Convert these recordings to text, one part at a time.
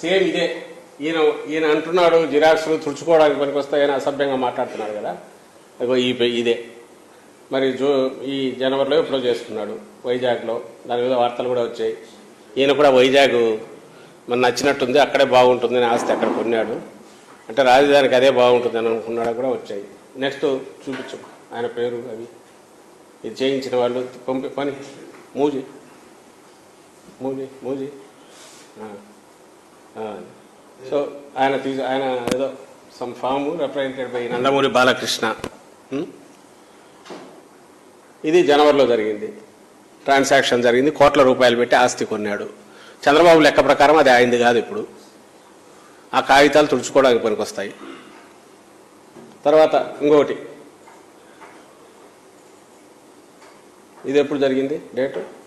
Same ఇదే. ఈయన ఈయన అంటున్నాడు జిరాక్స్లు తుడుచుకోవడానికి పనికొస్తాయని అసభ్యంగా మాట్లాడుతున్నాడు కదా. అదిగో ఈ ఇదే. మరి జూ ఈ జనవరిలో ఎప్పుడో చేసుకున్నాడు వైజాగ్లో. దాని మీద వార్తలు కూడా వచ్చాయి. ఈయన కూడా వైజాగ్ మన నచ్చినట్టుంది అక్కడే బాగుంటుంది అని ఆస్తి అక్కడ కొన్నాడు. అంటే రాజధానికి అదే బాగుంటుంది అని అనుకున్నాడు కూడా వచ్చాయి. నెక్స్ట్ చూపించు. ఆయన పేరు అవి. ఇది చేయించిన వాళ్ళు. పంపి పని. మూజీ. మూజీ మూజీ. సో ఆయన తీసు ఆయన ఏదో some form represented by Nandamuri Balakrishna ఇది జనవరిలో జరిగింది. ట్రాన్సాక్షన్ జరిగింది. కోట్ల రూపాయలు పెట్టి ఆస్తి కొన్నాడు. చంద్రబాబు లెక్క ప్రకారం అది అయింది కాదు ఇప్పుడు. ఆ కాగితాలు తుడుచుకోవడానికి పనికొస్తాయి. తర్వాత ఇంకొకటి. ఇది ఎప్పుడు జరిగింది? డేటు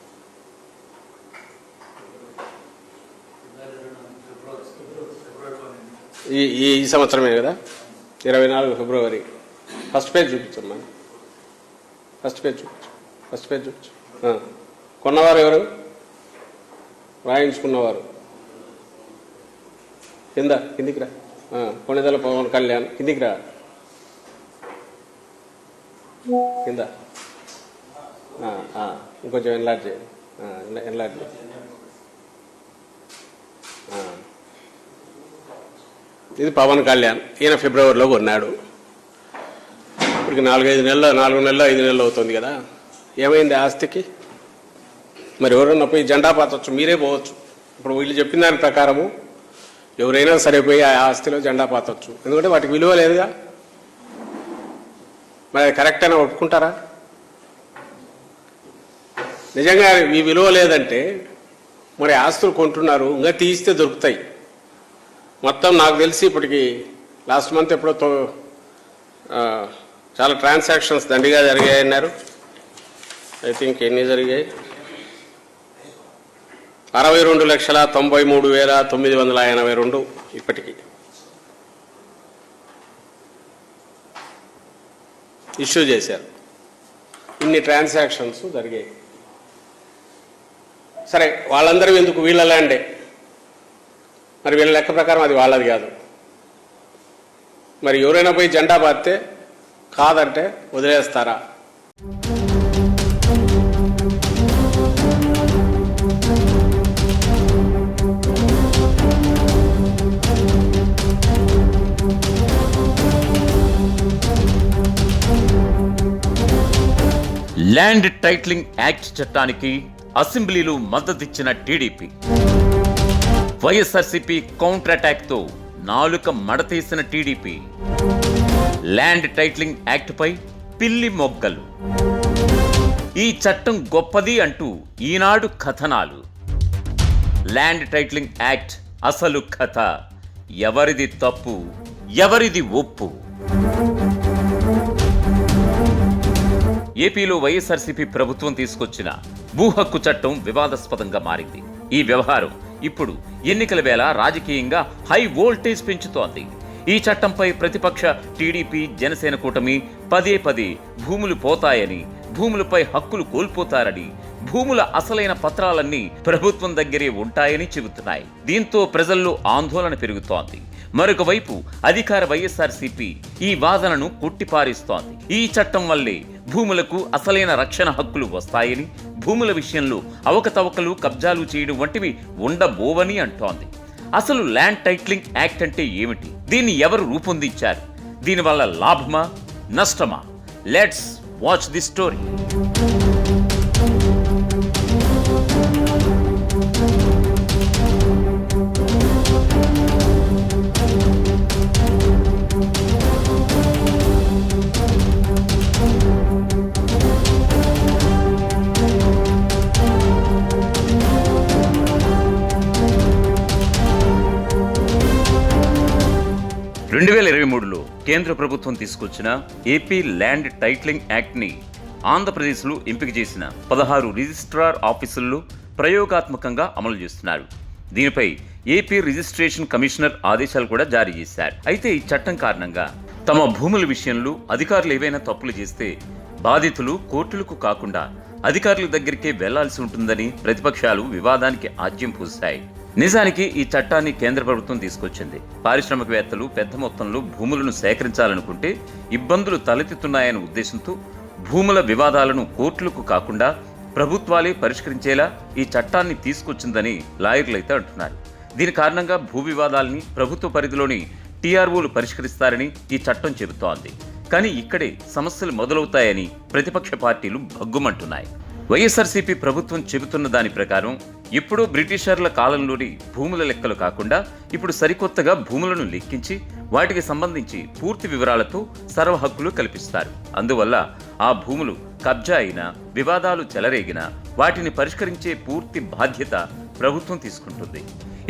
ఈ ఈ సంవత్సరమే కదా? ఇరవై నాలుగు ఫిబ్రవరి ఫస్ట్ పేజ్ చూపించమ్మా ఫస్ట్ పేజ్ చూపించు. ఫస్ట్ పేజ్ చూపించు. కొన్నవారు ఎవరు? రాయించుకున్నవారు. కింద కిందికి రా. ఆ, పవన్ కళ్యాణ్. కిందికి రా. కింద. ఇంకొంచెం ఎన్లార్జ్ చేయండి ఎన్లార్జ్ చేయండి. ఇది పవన్ కళ్యాణ్. ఈయన ఫిబ్రవరిలో కొన్నాడు. ఇప్పటికి నాలుగైదు నెలలు నాలుగు నెలలు ఐదు నెలలు అవుతుంది కదా. ఏమైంది ఆస్తికి? మరి ఎవరన్నా పోయి జెండా పాతవచ్చు మీరే పోవచ్చు. ఇప్పుడు వీళ్ళు చెప్పిన దాని ప్రకారము ఎవరైనా సరిపోయి ఆ ఆస్తిలో జెండా పాతవచ్చు ఎందుకంటే వాటికి విలువ లేదుగా. మరి అది కరెక్ట్ అయినా ఒప్పుకుంటారా? నిజంగా ఈ విలువ లేదంటే మరి ఆస్తులు కొంటున్నారు ఇంకా తీస్తే దొరుకుతాయి. మొత్తం నాకు తెలిసి ఇప్పటికి లాస్ట్ మంత్ ఎప్పుడో తో- చాలా ట్రాన్సాక్షన్స్ దండిగా జరిగాయి అన్నారు ఐ థింక్ ఎన్ని జరిగాయి? అరవై రెండు లక్షల తొంభై మూడు వేల తొమ్మిది వందల ఎనభై రెండు ఇప్పటికి. ఇష్యూ చేశారు. ఇన్ని ట్రాన్సాక్షన్స్ జరిగాయి. సరే వాళ్ళందరూ ఎందుకు వీళ్ళ ల్యాండే? మరి వీళ్ళ లెక్క ప్రకారం అది వాళ్ళది కాదు. మరి ఎవరైనా పోయి జెండా పారితే కాదంటే వదిలేస్తారా? ల్యాండ్ టైటిలింగ్ యాక్ట్ చట్టానికి అసెంబ్లీలో మద్దతిచ్చిన టీడీపీ. వైఎస్ఆర్సీపీ కౌంటర్ అటాక్తో నాలుక మడతీసిన టీడీపీ. ల్యాండ్ టైటిలింగ్ యాక్ట్పై పిల్లి మొగ్గలు. ఈ చట్టం గొప్పది అంటూ ఈనాడు కథనాలు. ల్యాండ్ టైటిలింగ్ యాక్ట్ అసలు కథ. ఎవరిది తప్పు ఎవరిది ఒప్పు? ఏపీలో వైఎస్ఆర్సీపీ ప్రభుత్వం తీసుకొచ్చిన భూ హక్కు చట్టం వివాదాస్పదంగా మారింది. ఈ వ్యవహారం ఇప్పుడు ఎన్నికల వేళ రాజకీయంగా హై వోల్టేజ్ పెంచుతోంది. ఈ చట్టంపై ప్రతిపక్ష టీడీపీ జనసేన కూటమి పదే పదే భూములు పోతాయని భూములపై హక్కులు కోల్పోతారని భూముల అసలైన పత్రాలన్నీ ప్రభుత్వం దగ్గరే ఉంటాయని చెబుతున్నాయి. దీంతో ప్రజల్లో ఆందోళన పెరుగుతోంది. మరొక వైపు అధికార వైఎస్ఆర్సీపీ ఈ వాదనను కొట్టిపారిస్తోంది. ఈ చట్టం వల్లే భూములకు అసలైన రక్షణ హక్కులు వస్తాయని భూముల విషయంలో అవకతవకలు కబ్జాలు చేయడం వంటివి ఉండబోవని అంటోంది. అసలు ల్యాండ్ టైటిలింగ్ యాక్ట్ అంటే ఏమిటి? దీన్ని ఎవరు రూపొందించారు? దీనివల్ల లాభమా? నష్టమా? లెట్స్ వాచ్ ది స్టోరీ రెండు వేల ఇరవై మూడులో కేంద్ర ప్రభుత్వం తీసుకొచ్చిన ఏపీ ల్యాండ్ టైటిలింగ్ యాక్ట్ని ఆంధ్రప్రదేశ్లో ఎంపిక చేసిన పదహారు రిజిస్ట్రార్ ఆఫీసుల్లో ప్రయోగాత్మకంగా అమలు చేస్తున్నారు. దీనిపై ఏపీ రిజిస్ట్రేషన్ కమిషనర్ ఆదేశాలు కూడా జారీ చేశారు. అయితే ఈ చట్టం కారణంగా తమ భూముల విషయంలో అధికారులు ఏవైనా తప్పులు చేస్తే బాధితులు కోర్టులకు కాకుండా అధికారుల దగ్గరికే వెళ్ళాల్సి ఉంటుందని ప్రతిపక్షాలు వివాదానికి ఆజ్యం పూశాయి. నిజానికి ఈ చట్టాన్ని కేంద్ర ప్రభుత్వం తీసుకొచ్చింది. పారిశ్రామికవేత్తలు పెద్ద మొత్తంలో భూములను సేకరించాలనుకుంటే ఇబ్బందులు తలెత్తుతున్నాయనే ఉద్దేశంతో భూముల వివాదాలను కోర్టులకు కాకుండా ప్రభుత్వాలే పరిష్కరించేలా ఈ చట్టాన్ని తీసుకొచ్చిందని లాయర్లైతే అంటున్నారు. దీని కారణంగా భూ వివాదాల్ని ప్రభుత్వ పరిధిలోని టీఆర్ఓలు పరిష్కరిస్తారని ఈ చట్టం చెబుతోంది. కానీ ఇక్కడే సమస్యలు మొదలవుతాయని ప్రతిపక్ష పార్టీలు భగ్గుమంటున్నాయి. వైఎస్ఆర్సీపీ ప్రభుత్వం చెబుతున్న దాని ప్రకారం ఎప్పుడో బ్రిటిషర్ల కాలంలోని భూముల లెక్కలు కాకుండా ఇప్పుడు సరికొత్తగా భూములను లెక్కించి వాటికి సంబంధించి పూర్తి వివరాలతో సర్వ హక్కులు కల్పిస్తారు. అందువల్ల ఆ భూములు కబ్జా అయినా వివాదాలు చెలరేగినా వాటిని పరిష్కరించే పూర్తి బాధ్యత ప్రభుత్వం తీసుకుంటుంది.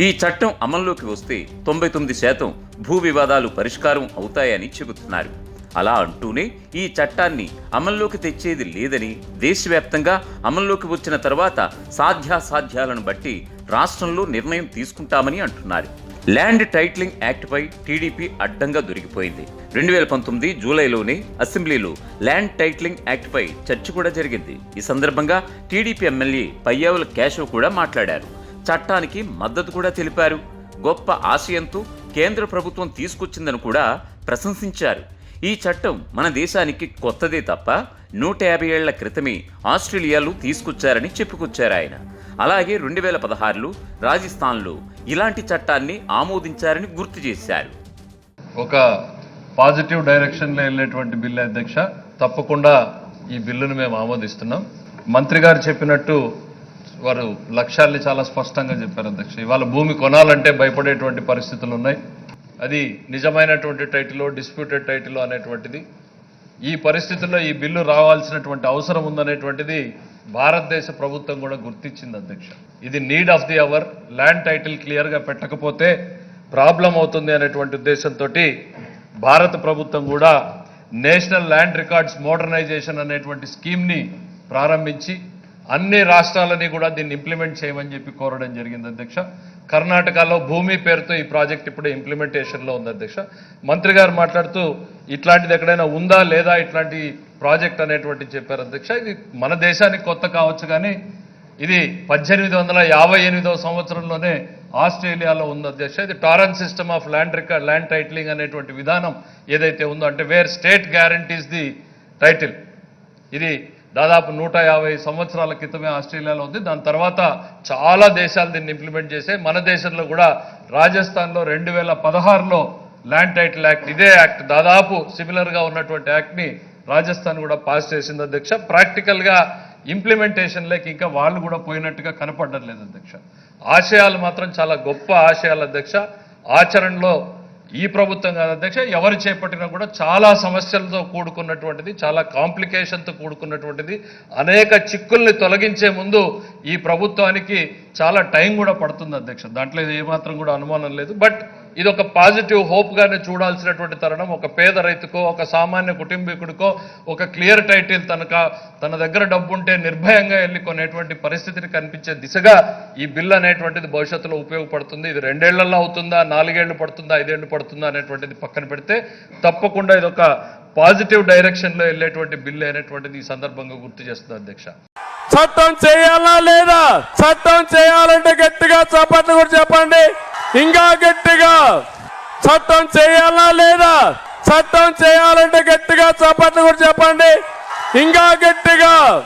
ఈ చట్టం అమల్లోకి వస్తే తొంభై తొమ్మిది శాతం భూ వివాదాలు పరిష్కారం అవుతాయని చెబుతున్నారు. అలా అంటూనే ఈ చట్టాన్ని అమల్లోకి తెచ్చేది లేదని దేశవ్యాప్తంగా అమల్లోకి వచ్చిన తర్వాత సాధ్యాసాధ్యాలను బట్టి రాష్ట్రంలో నిర్ణయం తీసుకుంటామని అంటున్నారు. ల్యాండ్ టైటిలింగ్ యాక్ట్పై టీడీపీ అడ్డంగా దొరికిపోయింది. రెండు వేల పంతొమ్మిది జూలైలోనే అసెంబ్లీలో ల్యాండ్ టైటిలింగ్ యాక్ట్పై చర్చ కూడా జరిగింది. ఈ సందర్భంగా టీడీపీ ఎమ్మెల్యే పయ్యావుల కేశవ్ కూడా మాట్లాడారు. చట్టానికి మద్దతు కూడా తెలిపారు. గొప్ప ఆశయంతో కేంద్ర ప్రభుత్వం తీసుకొచ్చిందని కూడా ప్రశంసించారు. ఈ చట్టం మన దేశానికి కొత్తదే తప్ప నూట యాభై ఏళ్ళ క్రితమే ఆస్ట్రేలియాలో తీసుకొచ్చారని చెప్పుకొచ్చారు ఆయన. అలాగే రెండు వేల పదహారులో రాజస్థాన్లో ఇలాంటి చట్టాన్ని ఆమోదించారని గుర్తు చేశారు. ఒక పాజిటివ్ డైరెక్షన్లో వెళ్ళేటువంటి బిల్లు అధ్యక్ష తప్పకుండా ఈ బిల్లును మేము ఆమోదిస్తున్నాం. మంత్రి గారు చెప్పినట్టు వారు లక్ష్యాల్ని చాలా స్పష్టంగా చెప్పారు అధ్యక్ష. ఇవాళ భూమి కొనాలంటే భయపడేటువంటి పరిస్థితులు ఉన్నాయి. అది నిజమైనటువంటి టైటిల్ డిస్ప్యూటెడ్ టైటిల్ అనేటువంటిది. ఈ పరిస్థితుల్లో ఈ బిల్లు రావాల్సినటువంటి అవసరం ఉందనేటువంటిది భారతదేశ ప్రభుత్వం కూడా గుర్తించింది అధ్యక్ష. ఇది need of the hour land title క్లియర్గా పెట్టకపోతే ప్రాబ్లం అవుతుంది అనేటువంటి ఉద్దేశంతో భారత ప్రభుత్వం కూడా నేషనల్ ల్యాండ్ రికార్డ్స్ మోడర్నైజేషన్ అనేటువంటి స్కీమ్ని ప్రారంభించి అన్ని రాష్ట్రాలని కూడా దీన్ని ఇంప్లిమెంట్ చేయమని చెప్పి కోరడం జరిగింది అధ్యక్ష. కర్ణాటకలో భూమి పేరుతో ఈ ప్రాజెక్ట్ ఇప్పుడు ఇంప్లిమెంటేషన్లో ఉంది అధ్యక్ష. మంత్రి గారు మాట్లాడుతూ ఇట్లాంటిది ఎక్కడైనా ఉందా లేదా ఇట్లాంటి ప్రాజెక్ట్ అనేటువంటి చెప్పారు అధ్యక్ష. ఇది మన దేశానికి కొత్త కావచ్చు కానీ ఇది పద్దెనిమిది వందల యాభై ఎనిమిదవ సంవత్సరంలోనే ఆస్ట్రేలియాలో ఉంది అధ్యక్ష. ఇది Torrens system of land record land titling అనేటువంటి విధానం ఏదైతే ఉందో అంటే where state guarantees the title. ఇది దాదాపు నూట యాభై సంవత్సరాల క్రితమే ఆస్ట్రేలియాలో ఉంది. దాని తర్వాత చాలా దేశాలు దీన్ని ఇంప్లిమెంట్ చేసే మన దేశంలో కూడా రాజస్థాన్లో రెండు వేల పదహారులో ల్యాండ్ టైటిల్ యాక్ట్ ఇదే యాక్ట్ దాదాపు సిమిలర్గా ఉన్నటువంటి యాక్ట్ని రాజస్థాన్ కూడా పాస్ చేసింది అధ్యక్ష. ప్రాక్టికల్గా ఇంప్లిమెంటేషన్లోకి ఇంకా వాళ్ళు కూడా పోయినట్టుగా కనపడడం లేదు అధ్యక్ష. ఆశయాలు మాత్రం చాలా గొప్ప ఆశయాలు అధ్యక్ష. ఆచరణలో ఈ ప్రభుత్వం కాదు అధ్యక్ష ఎవరు చేపట్టినా కూడా చాలా సమస్యలతో కూడుకున్నటువంటిది చాలా కాంప్లికేషన్తో కూడుకున్నటువంటిది అనేక చిక్కుల్ని తొలగించే ముందు ఈ ప్రభుత్వానికి చాలా టైం కూడా పడుతుంది అధ్యక్ష. దాంట్లో ఏమాత్రం కూడా అనుమానం లేదు. బట్ ఇది ఒక పాజిటివ్ హోప్గానే చూడాల్సినటువంటి తరుణం. ఒక పేద రైతుకో ఒక సామాన్య కుటుంబీకుడికో ఒక క్లియర్ టైటిల్ తనక తన దగ్గర డబ్బు ఉంటే నిర్భయంగా వెళ్ళి కొనేటువంటి పరిస్థితిని కనిపించే దిశగా ఈ బిల్ అనేటువంటిది భవిష్యత్తులో ఉపయోగపడుతుంది. ఇది రెండేళ్ళలో అవుతుందా నాలుగేళ్ళు పడుతుందా ఐదేళ్ళు పడుతుందా అనేటువంటిది పక్కన పెడితే తప్పకుండా ఇది ఒక పాజిటివ్ డైరెక్షన్లో వెళ్ళేటువంటి బిల్ అనేటువంటిది ఈ సందర్భంగా గుర్తు చేస్తుంది అధ్యక్ష. చట్టం చేయాలా లేదా? చట్టం చేయాలంటే గట్టిగా చప్పట్లు కూడా చెప్పండి. ఇంకా గట్టిగా చట్టం చేయాలా లేదా? చట్టం చేయాలంటే గట్టిగా చప్పట్లు కూడా చెప్పండి. ఇంకా గట్టిగా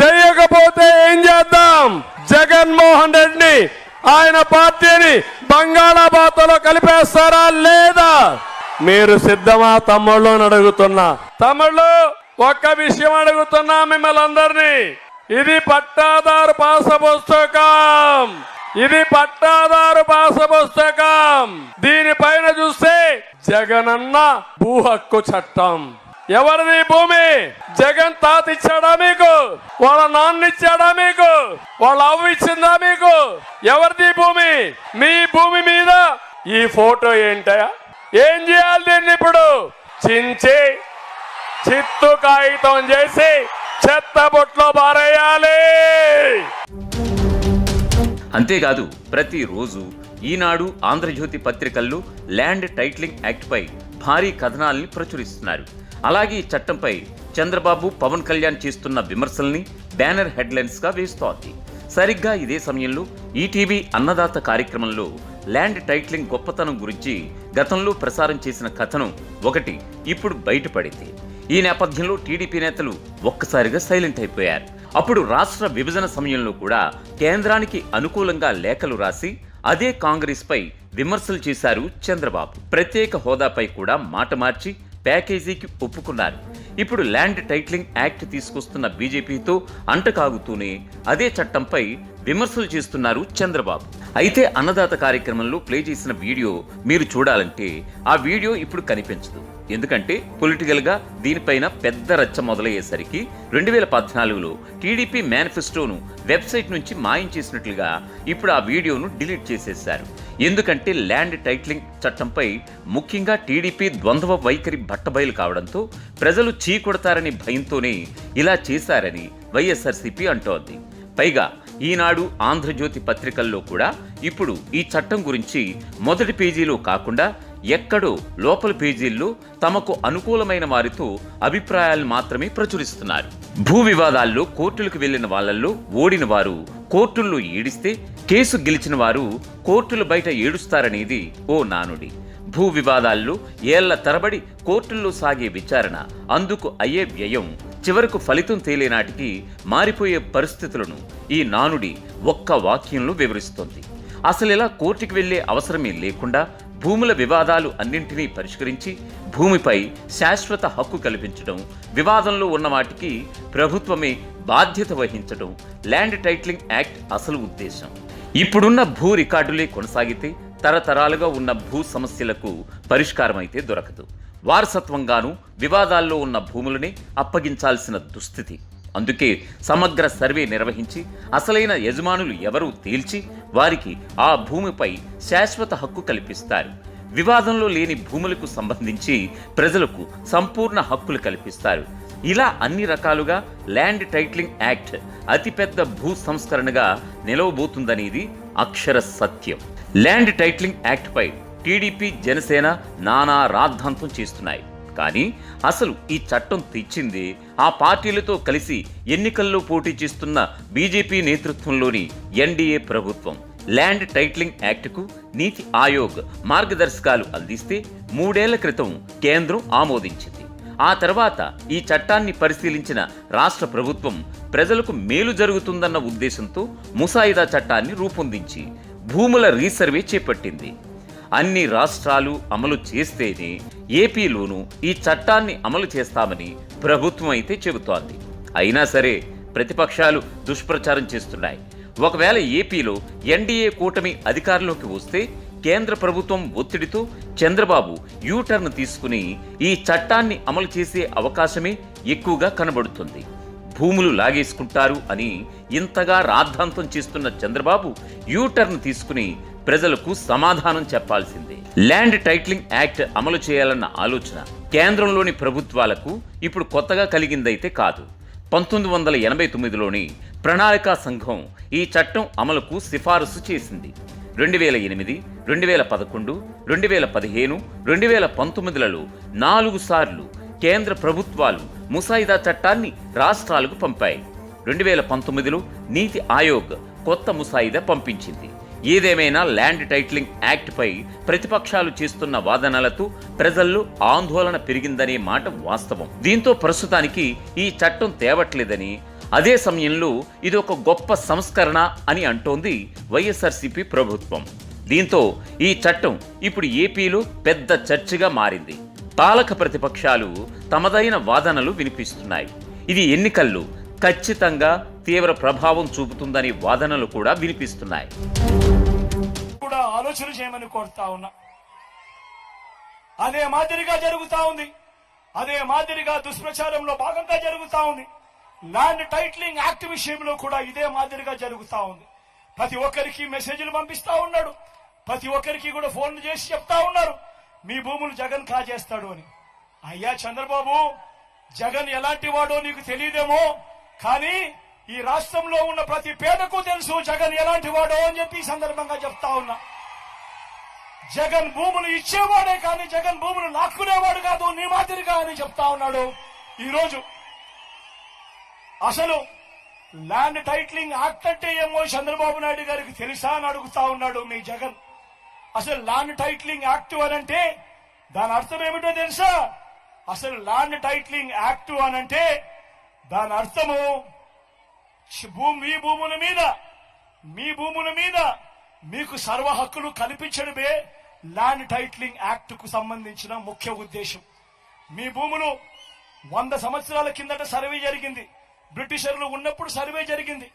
చేయకపోతే ఏం చేద్దాం? జగన్మోహన్ రెడ్డి ఆయన పార్టీని బంగాళాబాత్లో కలిపేస్తారా లేదా? మీరు సిద్ధమా తమ్ముళ్ళు అని అడుగుతున్నా. తమ్ముళ్ళు ఒక్క విషయం అడుగుతున్నా మిమ్మల్ని అందరినీ. ఇది పట్టాదారు పాస పుస్తకం. ఇది పట్టాదారు పాస పుస్తకం దీనిపైన చూస్తే జగనన్న భూ హక్కు చట్టం. ఎవరిది భూమి? జగన్ తాత ఇచ్చాడా మీకు? వాళ్ళ నాన్న ఇచ్చాడా మీకు? వాళ్ళ అవ్వ ఇచ్చిందా మీకు? ఎవరిది భూమి? మీ భూమి మీద? ఈ ఫోటో ఏంటయా ఏం చేయాలి దీన్ని ఇప్పుడు? చించి చిత్తు కాగితం చేసి చెత్త బొట్లో పారేయాలి. అంతేకాదు ప్రతిరోజు ఈనాడు ఆంధ్రజ్యోతి పత్రికల్లో ల్యాండ్ టైట్లింగ్ యాక్ట్పై భారీ కథనాల్ని ప్రచురిస్తున్నారు. అలాగే ఈ చట్టంపై చంద్రబాబు పవన్ కళ్యాణ్ చేస్తున్న విమర్శల్ని బ్యానర్ హెడ్లైన్స్గా వేస్తోంది. సరిగ్గా ఇదే సమయంలో ఈటీవీ అన్నదాత కార్యక్రమంలో ల్యాండ్ టైట్లింగ్ గొప్పతనం గురించి గతంలో ప్రసారం చేసిన కథనం ఒకటి ఇప్పుడు బయటపడింది. ఈ నేపథ్యంలో టీడీపీ నేతలు ఒక్కసారిగా సైలెంట్ అయిపోయారు. అప్పుడు రాష్ట్ర విభజన సమయంలో కూడా కేంద్రానికి అనుకూలంగా లేఖలు రాసి అదే కాంగ్రెస్పై విమర్శలు చేశారు చంద్రబాబు. ప్రత్యేక హోదాపై కూడా మాట మార్చి ప్యాకేజీకి ఒప్పుకున్నారు. ఇప్పుడు ల్యాండ్ టైటిలింగ్ యాక్ట్ తీసుకొస్తున్న బీజేపీతో అంటకాగుతూనే అదే చట్టంపై విమర్శలు చేస్తున్నారు చంద్రబాబు. అయితే అన్నదాత కార్యక్రమంలో ప్లే చేసిన వీడియో మీరు చూడాలంటే ఆ వీడియో ఇప్పుడు కనిపించదు. ఎందుకంటే పొలిటికల్గా దీనిపైన పెద్ద రచ్చ మొదలయ్యేసరికి రెండు వేల పద్నాలుగులో టీడీపీ మేనిఫెస్టోను వెబ్సైట్ నుంచి మాయం చేసినట్లుగా ఇప్పుడు ఆ వీడియోను డిలీట్ చేసేశారు. ఎందుకంటే ల్యాండ్ టైటిలింగ్ చట్టంపై ముఖ్యంగా టీడీపీ ద్వంద్వ వైఖరి బట్టబయలు కావడంతో ప్రజలు చీకొడతారని భయంతోనే ఇలా చేశారని వైఎస్ఆర్సీపీ అంటోంది. పైగా ఈనాడు ఆంధ్రజ్యోతి పత్రికల్లో కూడా ఇప్పుడు ఈ చట్టం గురించి మొదటి పేజీలో కాకుండా ఎక్కడో లోపల పేజీల్లో తమకు అనుకూలమైన వారితో అభిప్రాయాలు మాత్రమే ప్రచురిస్తున్నారు. భూ వివాదాల్లో కోర్టులకు వెళ్ళిన వాళ్ళల్లో ఓడిన వారు కోర్టుల్లో ఏడిస్తే కేసు గెలిచిన వారు కోర్టుల బయట ఏడుస్తారనేది ఓ నానుడి. భూ వివాదాల్లో ఏళ్ళ తరబడి కోర్టుల్లో సాగే విచారణ అందుకు అయ్యే వ్యయం చివరకు ఫలితం తేలేనాటికి మారిపోయే పరిస్థితులను ఈ నానుడి ఒక్క వాక్యంలో వివరిస్తోంది. అసలు ఇలా కోర్టుకు వెళ్ళే అవసరమే లేకుండా భూముల వివాదాలు అన్నింటినీ పరిష్కరించి భూమిపై శాశ్వత హక్కు కల్పించడం వివాదంలో ఉన్న వాటికి ప్రభుత్వమే బాధ్యత వహించడం ల్యాండ్ టైటిలింగ్ యాక్ట్ అసలు ఉద్దేశం. ఇప్పుడున్న భూ రికార్డులే కొనసాగితే తరతరాలుగా ఉన్న భూ సమస్యలకు పరిష్కారమైతే దొరకదు. వారసత్వంగాను వివాదాల్లో ఉన్న భూములని అప్పగించాల్సిన దుస్థితి. అందుకే సమగ్ర సర్వే నిర్వహించి అసలైన యజమానులు ఎవరూ తేల్చి వారికి ఆ భూమిపై శాశ్వత హక్కు కల్పిస్తారు. వివాదంలో లేని భూములకు సంబంధించి ప్రజలకు సంపూర్ణ హక్కులు కల్పిస్తారు. ఇలా అన్ని రకాలుగా ల్యాండ్ టైటిలింగ్ యాక్ట్ అతిపెద్ద భూ సంస్కరణగా నిలవబోతుందనేది అక్షర సత్యం. ల్యాండ్ టైటిలింగ్ యాక్ట్ పై టీడీపీ జనసేన నానా రాద్ధాంతం చేస్తున్నాయి. కానీ అసలు ఈ చట్టం తెచ్చింది ఆ పార్టీలతో కలిసి ఎన్నికల్లో పోటీ చేస్తున్న బీజేపీ నేతృత్వంలోని ఎన్డీఏ ప్రభుత్వం. ల్యాండ్ టైటిలింగ్ యాక్ట్కు నీతి ఆయోగ్ మార్గదర్శకాలు అందిస్తే మూడేళ్ళ క్రితం కేంద్రం ఆమోదించింది. ఆ తర్వాత ఈ చట్టాన్ని పరిశీలించిన రాష్ట్ర ప్రభుత్వం ప్రజలకు మేలు జరుగుతుందన్న ఉద్దేశంతో ముసాయిదా చట్టాన్ని రూపొందించి భూముల రీసర్వే చేపట్టింది. అన్ని రాష్ట్రాలు అమలు చేస్తేనే ఏపీలోనూ ఈ చట్టాన్ని అమలు చేస్తామని ప్రభుత్వం అయితే చెబుతోంది. అయినా సరే ప్రతిపక్షాలు దుష్ప్రచారం చేస్తున్నాయి. ఒకవేళ ఏపీలో ఎన్డీఏ కూటమి అధికారంలోకి వస్తే కేంద్ర ప్రభుత్వం ఒత్తిడితో చంద్రబాబు యూటర్న్ తీసుకుని ఈ చట్టాన్ని అమలు చేసే అవకాశమే ఎక్కువగా కనబడుతుంది. భూములు లాగేసుకుంటారు అని ఇంతగా రాద్ధాంతం చేస్తున్న చంద్రబాబు యూటర్న్ తీసుకుని ప్రజలకు సమాధానం చెప్పాల్సిందే. ల్యాండ్ టైటిలింగ్ యాక్ట్ అమలు చేయాలన్న ఆలోచన కేంద్రంలోని ప్రభుత్వాలకు ఇప్పుడు కొత్తగా కలిగిందైతే కాదు. పంతొమ్మిది వందల ఎనభై తొమ్మిదిలోని ప్రణాళికా సంఘం ఈ చట్టం అమలుకు సిఫారసు చేసింది. రెండు వేల ఎనిమిది రెండు వేల పదకొండు రెండు వేల పదిహేను రెండు వేల పంతొమ్మిదిలలో నాలుగు సార్లు కేంద్ర ప్రభుత్వాలు ముసాయిదా చట్టాన్ని రాష్ట్రాలకు పంపాయి. రెండు వేల పంతొమ్మిదిలో నీతి ఆయోగ్ కొత్త ముసాయిదా పంపించింది. ఏదేమైనా ల్యాండ్ టైటిలింగ్ యాక్ట్పై ప్రతిపక్షాలు చేస్తున్న వాదనలతో ప్రజల్లో ఆందోళన పెరిగిందనే మాట వాస్తవం. దీంతో ప్రస్తుతానికి ఈ చట్టం తేవట్లేదని అదే సమయంలో ఇది ఒక గొప్ప సంస్కరణ అని అంటోంది వైఎస్ఆర్సీపీ ప్రభుత్వం. దీంతో ఈ చట్టం ఇప్పుడు ఏపీలో పెద్ద చర్చగా మారింది. పాలక ప్రతిపక్షాలు తమదైన వాదనలు వినిపిస్తున్నాయి. ఇది ఎన్నికల్లో ఖచ్చితంగా తీవ్ర ప్రభావం చూపుతుందనే వాదనలు కూడా వినిపిస్తున్నాయి. కూడా ఆలోచన చేయమని కోరుతా ఉన్నా. అదే మాదిరిగా జరుగుతా ఉంది. అదే మాదిరిగా దుష్ప్రచారంలో భాగంగా జరుగుతా ఉంది. ల్యాండ్ టైటిలింగ్ యాక్ట్ విషయంలో కూడా ఇదే మాదిరిగా జరుగుతా ఉంది. ప్రతి ఒక్కరికి మెసేజ్లు పంపిస్తా ఉన్నాడు. ప్రతి ఒక్కరికి కూడా ఫోన్లు చేసి చెప్తా ఉన్నారు. మీ భూములు జగన్ కాజేస్తాడు అని. అయ్యా చంద్రబాబు జగన్ ఎలాంటి వాడో నీకు తెలియదేమో కానీ ఈ రాష్ట్రంలో ఉన్న ప్రతి పేదకు తెలుసు జగన్ ఎలాంటి వాడో అని చెప్పి సందర్భంగా చెప్తా ఉన్నా. జగన్ భూములు ఇచ్చేవాడే కానీ జగన్ భూములు లాక్కునేవాడు కాదు నీ మాదిరిగా అని చెప్తా ఉన్నాడు. ఈరోజు అసలు ల్యాండ్ టైట్లింగ్ యాక్ట్ అంటే ఏమో చంద్రబాబు నాయుడు గారికి తెలుసా అని అడుగుతా ఉన్నాడు మీ జగన్. అసలు ల్యాండ్ టైట్లింగ్ యాక్ట్ అని అంటే దాని అర్థం ఏమిటో తెలుసా? అసలు ల్యాండ్ టైట్లింగ్ యాక్ట్ అని అంటే దాని అర్థము భూమి మీ భూముల మీద మీ భూముల మీద మీకు సర్వ హక్కులు కల్పించడమే ల్యాండ్ టైట్లింగ్ యాక్ట్కు సంబంధించిన ముఖ్య ఉద్దేశం. మీ భూములు వంద సంవత్సరాల కిందట సర్వే జరిగింది. బ్రిటిషర్లు ఉన్నప్పుడు సర్వే జరిగింది.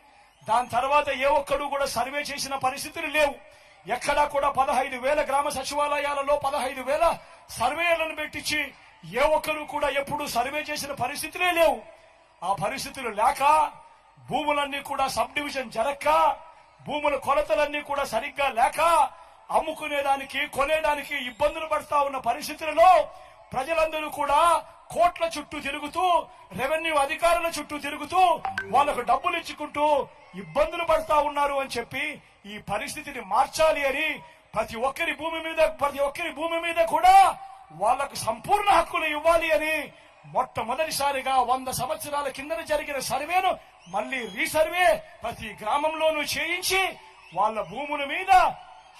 దాని తర్వాత ఏ ఒక్కడు కూడా సర్వే చేసిన పరిస్థితులు లేవు. ఎక్కడా కూడా పదహైదు వేల గ్రామ సచివాలయాలలో పదహైదు వేల సర్వేలను పెట్టించి ఏ ఒక్కరు కూడా ఎప్పుడు సర్వే చేసిన పరిస్థితులే లేవు. ఆ పరిస్థితులు లేక భూములన్నీ కూడా సబ్ డివిజన్ జరక్క భూముల కొలతలన్నీ కూడా సరిగ్గా లేక అమ్ముకునేదానికి కొనేదానికి ఇబ్బందులు పడతా ఉన్న పరిస్థితులలో ప్రజలందరూ కూడా కోట్ల చుట్టూ తిరుగుతూ రెవెన్యూ అధికారుల చుట్టూ తిరుగుతూ వాళ్ళకు డబ్బులు ఇచ్చుకుంటూ ఇబ్బందులు పడతా ఉన్నారు అని చెప్పి ఈ పరిస్థితిని మార్చాలి అని ప్రతి ఒక్కరి భూమి మీద ప్రతి ఒక్కరి భూమి మీద కూడా వాళ్ళకు సంపూర్ణ హక్కులు ఇవ్వాలి అని మొట్టమొదటిసారిగా వంద సంవత్సరాల కిందన జరిగిన సర్వేను మళ్ళీ రీసర్వే ప్రతి గ్రామంలోనూ చేయించి వాళ్ళ భూముల మీద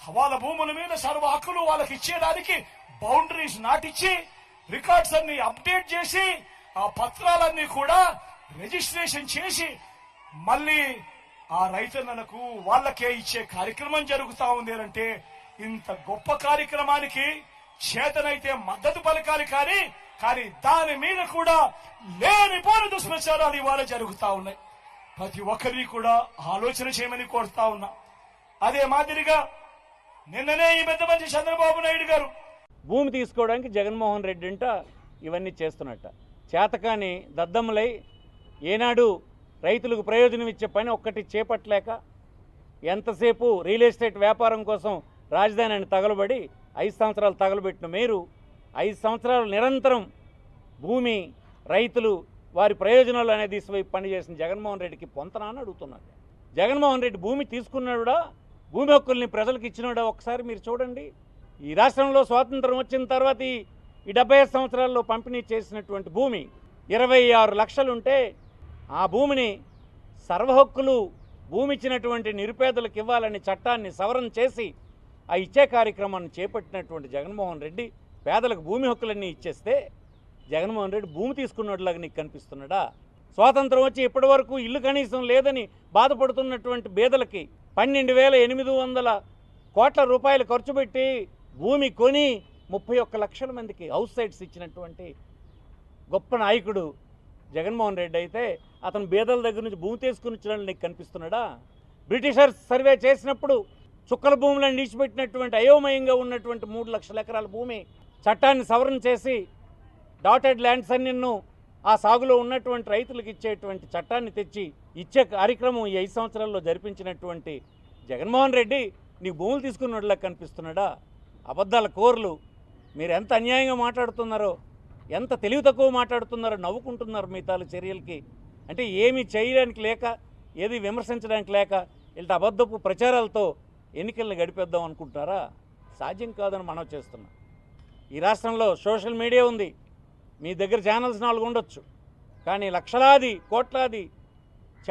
వాళ్ళ భూముల మీద సర్వ హక్కులు వాళ్ళకి ఇచ్చేదానికి బౌండరీస్ నాటిచ్చి రికార్డ్స్ అన్ని అప్డేట్ చేసి ఆ పత్రాలన్నీ కూడా రిజిస్ట్రేషన్ చేసి మళ్ళీ ఆ రైతన్నలకు వాళ్ళకే ఇచ్చే కార్యక్రమం జరుగుతా ఉంది అంటే ఇంత గొప్ప కార్యక్రమానికి చేతనైతే మద్దతు పలకాలి కానీ కానీ దాని మీద కూడా లేనిపోని దుష్ప్రచారాలు ఇవాళ జరుగుతా ఉన్నాయి. ప్రతి ఒక్కరిని కూడా ఆలోచన చేయమని కోరుతా ఉన్నా. అదే మాదిరిగా నిన్ననే ఈ పెద్ద మంచి చంద్రబాబు నాయుడు గారు భూమి తీసుకోవడానికి జగన్మోహన్ రెడ్డి అంట ఇవన్నీ చేస్తున్నట్ట. చేతకాని దద్దములై ఏనాడు రైతులకు ప్రయోజనం ఇచ్చే పని ఒక్కటి చేపట్టలేక ఎంతసేపు రియల్ ఎస్టేట్ వ్యాపారం కోసం రాజధానిని తగలబడి ఐదు సంవత్సరాలు తగలబెట్టిన మీరు ఐదు సంవత్సరాలు నిరంతరం భూమి రైతులు వారి ప్రయోజనాలు అనేది దిశవైపు పనిచేసిన జగన్మోహన్ రెడ్డికి పొంతనా అని అడుగుతున్నాను. జగన్మోహన్ రెడ్డి భూమి తీసుకున్నాడా? భూమి హక్కుల్ని ప్రజలకు ఇచ్చినాడా? ఒకసారి మీరు చూడండి. ఈ రాష్ట్రంలో స్వాతంత్రం వచ్చిన తర్వాత ఈ డెబ్బై సంవత్సరాల్లో పంపిణీ చేసినటువంటి భూమి ఇరవై ఆరు లక్షలుంటే ఆ భూమిని సర్వహక్కులు భూమిచ్చినటువంటి భూమి ఇచ్చినటువంటి నిరుపేదలకు ఇవ్వాలని చట్టాన్ని సవరణ చేసి ఆ ఇచ్చే కార్యక్రమాన్ని చేపట్టినటువంటి జగన్మోహన్ రెడ్డి పేదలకు భూమి హక్కులన్నీ ఇచ్చేస్తే జగన్మోహన్ రెడ్డి భూమి తీసుకున్నట్లాగా నీకు కనిపిస్తున్నాడా? స్వాతంత్రం వచ్చి ఇప్పటి వరకు ఇల్లు కనీసం లేదని బాధపడుతున్నటువంటి బేదలకి పన్నెండు వేల ఎనిమిది వందల కోట్ల రూపాయలు ఖర్చు పెట్టి భూమి కొని ముప్పై ఒక్క లక్షల మందికి హౌస్ సైట్స్ ఇచ్చినటువంటి గొప్ప నాయకుడు జగన్మోహన్ రెడ్డి అయితే అతను బేదల దగ్గర నుంచి భూమి తీసుకుని వచ్చినట్లు నీకు కనిపిస్తున్నాడా? బ్రిటిషర్స్ సర్వే చేసినప్పుడు చుక్కల భూములను నిలిచిపెట్టినటువంటి అయోమయంగా ఉన్నటువంటి మూడు లక్షల ఎకరాల భూమి చట్టాన్ని సవరణ చేసి డాటెడ్ ల్యాండ్స్ అన్నిన్ను ఆ సాగులో ఉన్నటువంటి రైతులకు ఇచ్చేటువంటి చట్టాన్ని తెచ్చి ఇచ్చే కార్యక్రమం ఈ ఐదు సంవత్సరాల్లో జరిపించినటువంటి జగన్మోహన్ రెడ్డి నీ భూములు తీసుకున్నట్లా కనిపిస్తున్నాడా? అబద్ధాల కోర్లు. మీరు ఎంత అన్యాయంగా మాట్లాడుతున్నారో ఎంత తెలివి తక్కువ మాట్లాడుతున్నారు నవ్వుకుంటున్నారు మిగతాలు చర్యలకి. అంటే ఏమి చేయడానికి లేక ఏది విమర్శించడానికి లేక ఇలాంటి అబద్ధపు ప్రచారాలతో ఎన్నికలను గడిపేద్దాం అనుకుంటున్నారా? సాధ్యం కాదని మనం చేస్తున్నాం. ఈ రాష్ట్రంలో సోషల్ మీడియా ఉంది. మీ దగ్గర ఛానల్స్ నాలుగు ఉండొచ్చు. కానీ లక్షలాది కోట్లాది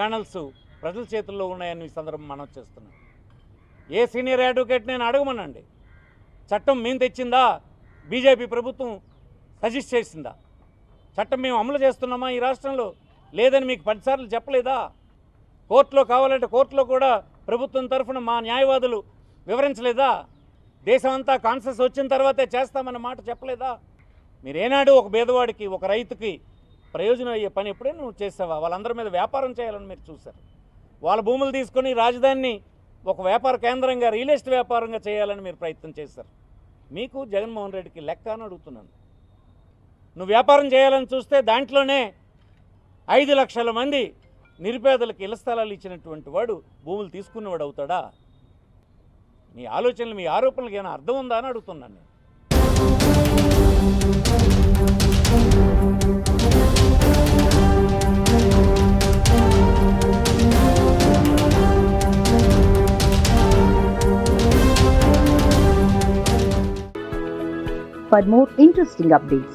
ఛానల్స్ ప్రజల చేతుల్లో ఉన్నాయని ఈ సందర్భం మనం చేస్తున్నాం. ఏ సీనియర్ అడ్వకేట్ నేను అడగమనండి. చట్టం మేము తెచ్చిందా? బీజేపీ ప్రభుత్వం సజెస్ట్ చేసిందా? చట్టం మేము అమలు చేస్తున్నామా ఈ రాష్ట్రంలో? లేదని మీకు పదిసార్లు చెప్పలేదా? కోర్టులో కావాలంటే కోర్టులో కూడా ప్రభుత్వం తరఫున మా న్యాయవాదులు వివరించలేదా? దేశమంతా కాన్సెస్ వచ్చిన తర్వాతే చేస్తామన్న మాట చెప్పలేదా? మీరేనాడు ఒక పేదవాడికి ఒక రైతుకి ప్రయోజనం అయ్యే పని ఎప్పుడే నువ్వు చేసావా? వాళ్ళందరి మీద వ్యాపారం చేయాలని మీరు చూశారు. వాళ్ళ భూములు తీసుకొని రాజధానిని ఒక వ్యాపార కేంద్రంగా రియల్ ఎస్టేట్ వ్యాపారంగా చేయాలని మీరు ప్రయత్నం చేశారు. మీకు జగన్మోహన్ రెడ్డికి లెక్క అని అడుగుతున్నాను. నువ్వు వ్యాపారం చేయాలని చూస్తే దాంట్లోనే ఐదు లక్షల మంది నిరుపేదలకు ఇళ్ళ స్థలాలు ఇచ్చినటువంటి వాడు భూములు తీసుకున్నవాడు అవుతాడా? మీ ఆలోచనలు మీ ఆరోపణలకు ఏమైనా అర్థం ఉందా అని అడుగుతున్నాను నేను. For more interesting updates,